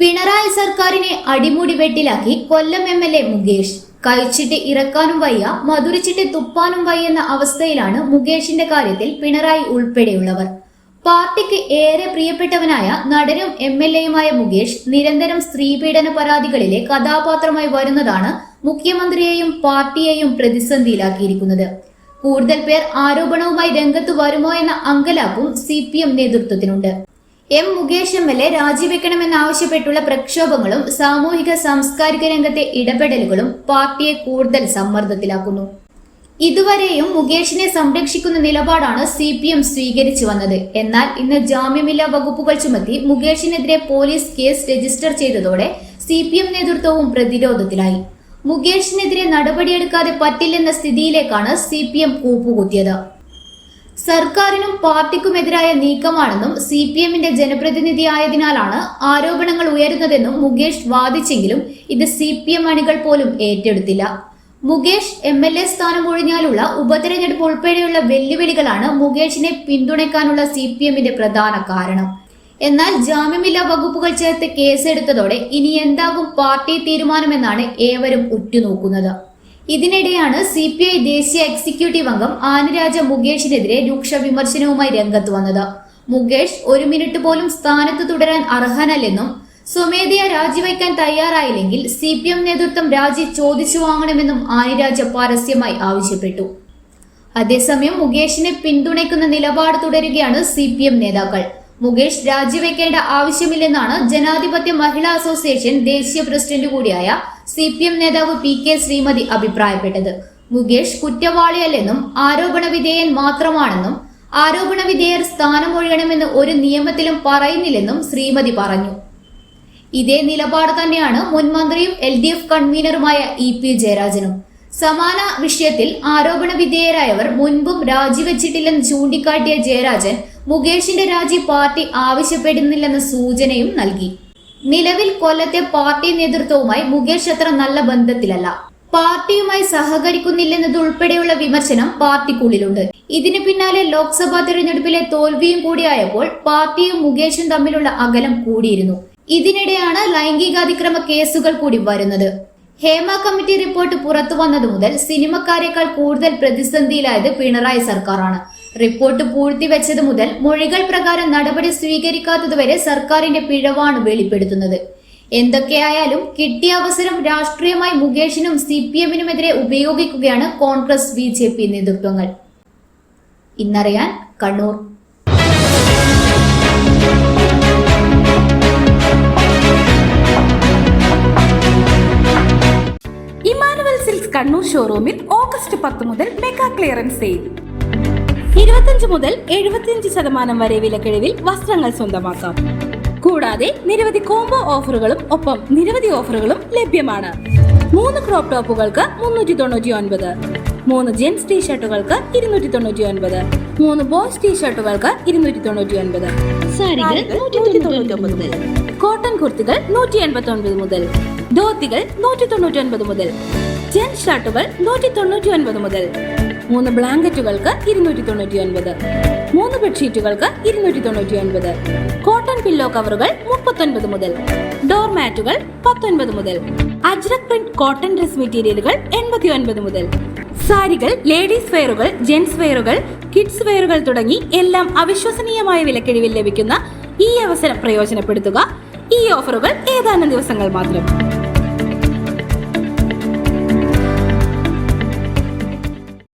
പിണറായി സർക്കാരിനെ അടിമുടി വെട്ടിലാക്കി Kollam M L A Mukesh. കഴിച്ചിട്ട് ഇറക്കാനും വയ്യ മധുരിച്ചിട്ട് തുപ്പാനും വയ്യെന്ന അവസ്ഥയിലാണ് മുകേഷിന്റെ കാര്യത്തിൽ പിണറായി ഉൾപ്പെടെയുള്ളവർ. പാർട്ടിക്ക് ഏറെ പ്രിയപ്പെട്ടവനായ നടനും എം എൽ എയുമായ മുകേഷ് നിരന്തരം സ്ത്രീപീഡന പരാതികളിലെ കഥാപാത്രമായി വരുന്നതാണ് മുഖ്യമന്ത്രിയെയും പാർട്ടിയെയും പ്രതിസന്ധിയിലാക്കിയിരിക്കുന്നത്. കൂടുതൽ പേർ ആരോപണവുമായി രംഗത്ത് വരുമോ എന്ന അങ്കലാപ്പും C P M നേതൃത്വത്തിനുണ്ട്. M Mukesh M L A രാജിവെക്കണമെന്നാവശ്യപ്പെട്ടുള്ള പ്രക്ഷോഭങ്ങളും സാമൂഹിക സാംസ്കാരിക രംഗത്തെ ഇടപെടലുകളും പാർട്ടിയെ കൂടുതൽ സമ്മർദ്ദത്തിലാക്കുന്നു. ഇതുവരെയും മുകേഷിനെ സംരക്ഷിക്കുന്ന നിലപാടാണ് സി പി എം സ്വീകരിച്ചു വന്നത്. എന്നാൽ ഇന്ന് ജാമ്യമില്ലാ വകുപ്പുകൾ ചുമത്തി മുകേഷിനെതിരെ പോലീസ് കേസ് രജിസ്റ്റർ ചെയ്തതോടെ സി പി എം നേതൃത്വവും പ്രതിരോധത്തിലായി. മുകേഷിനെതിരെ നടപടിയെടുക്കാതെ പറ്റില്ലെന്ന സ്ഥിതിയിലേക്കാണ് സി പി എം കൂപ്പുകുത്തിയത്. സർക്കാരിനും പാർട്ടിക്കുമെതിരായ നീക്കമാണെന്നും സി പി എമ്മിന്റെ ജനപ്രതിനിധിയായതിനാലാണ് ആരോപണങ്ങൾ ഉയരുന്നതെന്നും മുകേഷ് വാദിച്ചെങ്കിലും ഇത് സി പി എം അണികൾ പോലും ഏറ്റെടുത്തില്ല. മുകേഷ് എം എൽ എ സ്ഥാനം ഒഴിഞ്ഞാലുള്ള ഉപതെരഞ്ഞെടുപ്പ് ഉൾപ്പെടെയുള്ള വെല്ലുവിളികളാണ് മുകേഷിനെ പിന്തുണയ്ക്കാനുള്ള സി പി എമ്മിന്റെ പ്രധാന കാരണം. എന്നാൽ ജാമ്യമില്ലാ വകുപ്പുകൾ ചേർത്ത് കേസെടുത്തതോടെ ഇനി എന്താകും പാർട്ടി തീരുമാനമെന്നാണ് ഏവരും ഉറ്റുനോക്കുന്നത്. ഇതിനിടെയാണ് സി പി ഐ ദേശീയ എക്സിക്യൂട്ടീവ് അംഗം ആനരാജ മുകേഷിനെതിരെ രൂക്ഷ വിമർശനവുമായി രംഗത്ത് വന്നത്. മുകേഷ് ഒരു മിനിറ്റ് പോലും സ്ഥാനത്ത് തുടരാൻ അർഹനല്ലെന്നും സ്വമേധയാ രാജിവെക്കാൻ തയ്യാറായില്ലെങ്കിൽ സി പി എം നേതൃത്വം രാജി ചോദിച്ചു വാങ്ങണമെന്നും ആനുരാജ പരസ്യമായി ആവശ്യപ്പെട്ടു. അതേസമയം മുകേഷിനെ പിന്തുണയ്ക്കുന്ന നിലപാട് തുടരുകയാണ് സി പി എം നേതാക്കൾ. മുകേഷ് രാജിവെക്കേണ്ട ആവശ്യമില്ലെന്നാണ് ജനാധിപത്യ മഹിളാ അസോസിയേഷൻ ദേശീയ പ്രസിഡന്റ് കൂടിയായ സി പി എം നേതാവ് പി കെ ശ്രീമതി അഭിപ്രായപ്പെട്ടത്. മുകേഷ് കുറ്റവാളിയല്ലെന്നും ആരോപണ വിധേയൻ മാത്രമാണെന്നും ആരോപണ വിധേയർ സ്ഥാനമൊഴിയണമെന്ന് ഒരു നിയമത്തിലും പറയുന്നില്ലെന്നും ശ്രീമതി പറഞ്ഞു. ഇതേ നിലപാട് തന്നെയാണ് മുൻ മന്ത്രിയും എൽ ഡി എഫ് കൺവീനറുമായ ഇ പി ജയരാജനും. സമാന വിഷയത്തിൽ ആരോപണ വിധേയരായവർ മുൻപും രാജിവെച്ചിട്ടില്ലെന്ന് ചൂണ്ടിക്കാട്ടിയ ജയരാജൻ മുകേഷിന്റെ രാജി പാർട്ടി ആവശ്യപ്പെടുന്നില്ലെന്ന സൂചനയും നൽകി. നിലവിൽ കൊല്ലത്തെ പാർട്ടി നേതൃത്വവുമായി മുകേഷ് അത്ര നല്ല ബന്ധത്തിലല്ല. പാർട്ടിയുമായി സഹകരിക്കുന്നില്ലെന്നതുൾപ്പെടെയുള്ള വിമർശനം പാർട്ടിക്കുള്ളിലുണ്ട്. ഇതിനു പിന്നാലെ ലോക്സഭാ തെരഞ്ഞെടുപ്പിലെ തോൽവിയും കൂടിയായപ്പോൾ പാർട്ടിയും മുകേഷും തമ്മിലുള്ള അകലം കൂടിയിരുന്നു. ഇതിനിടെയാണ് ലൈംഗികാതിക്രമ കേസുകൾ കൂടി വരുന്നത്. ഹേമ കമ്മിറ്റി റിപ്പോർട്ട് പുറത്തു വന്നതു മുതൽ സിനിമക്കാരെക്കാൾ കൂടുതൽ പ്രതിസന്ധിയിലായത് പിണറായി സർക്കാരാണ്. റിപ്പോർട്ട് പൂഴ്ത്തിവെച്ചത് മുതൽ മൊഴികൾ പ്രകാരം നടപടി സ്വീകരിക്കാത്തതുവരെ സർക്കാരിന്റെ പിഴവാണ് വെളിപ്പെടുത്തുന്നത്. എന്തൊക്കെയായാലും കിട്ടിയ അവസരം രാഷ്ട്രീയമായി മുകേഷിനും സി പി എമ്മിനുമെതിരെ ഉപയോഗിക്കുകയാണ് കോൺഗ്രസ് ബി ജെ പി നേതൃത്വങ്ങൾ. ഇന്നറിയാൻ കണ്ണൂർ. ഇമാനുവൽ സിൽക്സ് കണ്ണൂർ ഷോറൂമിൽ ഓഗസ്റ്റ് പത്ത് മുതൽ മെഗാ ക്ലിയറൻസ് സെയിൽ. ഇരുപത്തിയഞ്ച് മുതൽ എഴുപത്തിയഞ്ച് ശതമാനം വരെ വിലക്കിഴിവിൽ വസ്ത്രങ്ങൾ സ്വന്തമാക്കാം. കൂടാതെ നിരവധി കോംബോ ഓഫറുകളും ഒപ്പം നിരവധി ഓഫറുകളും ലഭ്യമാണ്. മൂന്ന് ക്രോപ്പ് ടോപ്പുകൾക്ക് മുന്നൂറ്റി തൊണ്ണൂറ്റി ഒൻപത് മൂന്ന് ജെൻസ് ടീഷർട്ടുകൾക്ക് ഇരുന്നൂറ്റി തൊണ്ണൂറ്റി ഒൻപത് മൂന്ന് ബോയ്സ് ടീഷർട്ടുകൾക്ക് ഇരുന്നൂറ്റി തൊണ്ണൂറ്റി ഒൻപത് സാരികൾ നൂറ്റി തൊണ്ണൂറ്റി ഒമ്പത് മുതൽ. കോട്ടൺ കുർത്തികൾ നൂറ്റി എൺപത്തി ഒൻപത് മുതൽ. ധോത്തികൾ നൂറ്റി തൊണ്ണൂറ്റി ഒൻപത് മുതൽ. ജെൻസ് ഷർട്ടുകൾ നൂറ്റി തൊണ്ണൂറ്റി ഒൻപത് മുതൽ. മൂന്ന് ബ്ലാങ്കറ്റുകൾക്ക് ഇരുന്നൂറ്റി തൊണ്ണൂറ്റി ഒൻപത് മൂന്ന് ബെഡ്ഷീറ്റുകൾക്ക് ഇരുന്നൂറ്റി തൊണ്ണൂറ്റി ഒൻപത് കോട്ടൺ പില്ലോ കവറുകൾ മുപ്പത്തൊൻപത് മുതൽ. ഡോർ മാറ്റുകൾ പത്തൊൻപത് മുതൽ. അജ്രക് പ്രിന്റ് കോട്ടൺ ഡ്രസ് മെറ്റീരിയലുകൾ എൺപത്തി ഒൻപത് മുതൽ. സാരികൾ ലേഡീസ് വെയറുകൾ ജെന്റ്സ് വെയറുകൾ കിഡ്സ് വെയറുകൾ തുടങ്ങി എല്ലാം അവിശ്വസനീയമായ വിലക്കിഴിവിൽ ലഭിക്കുന്ന ഈ അവസരം പ്രയോജനപ്പെടുത്തുക. ഈ ഓഫറുകൾ ഏതാനും ദിവസങ്ങൾ മാത്രം.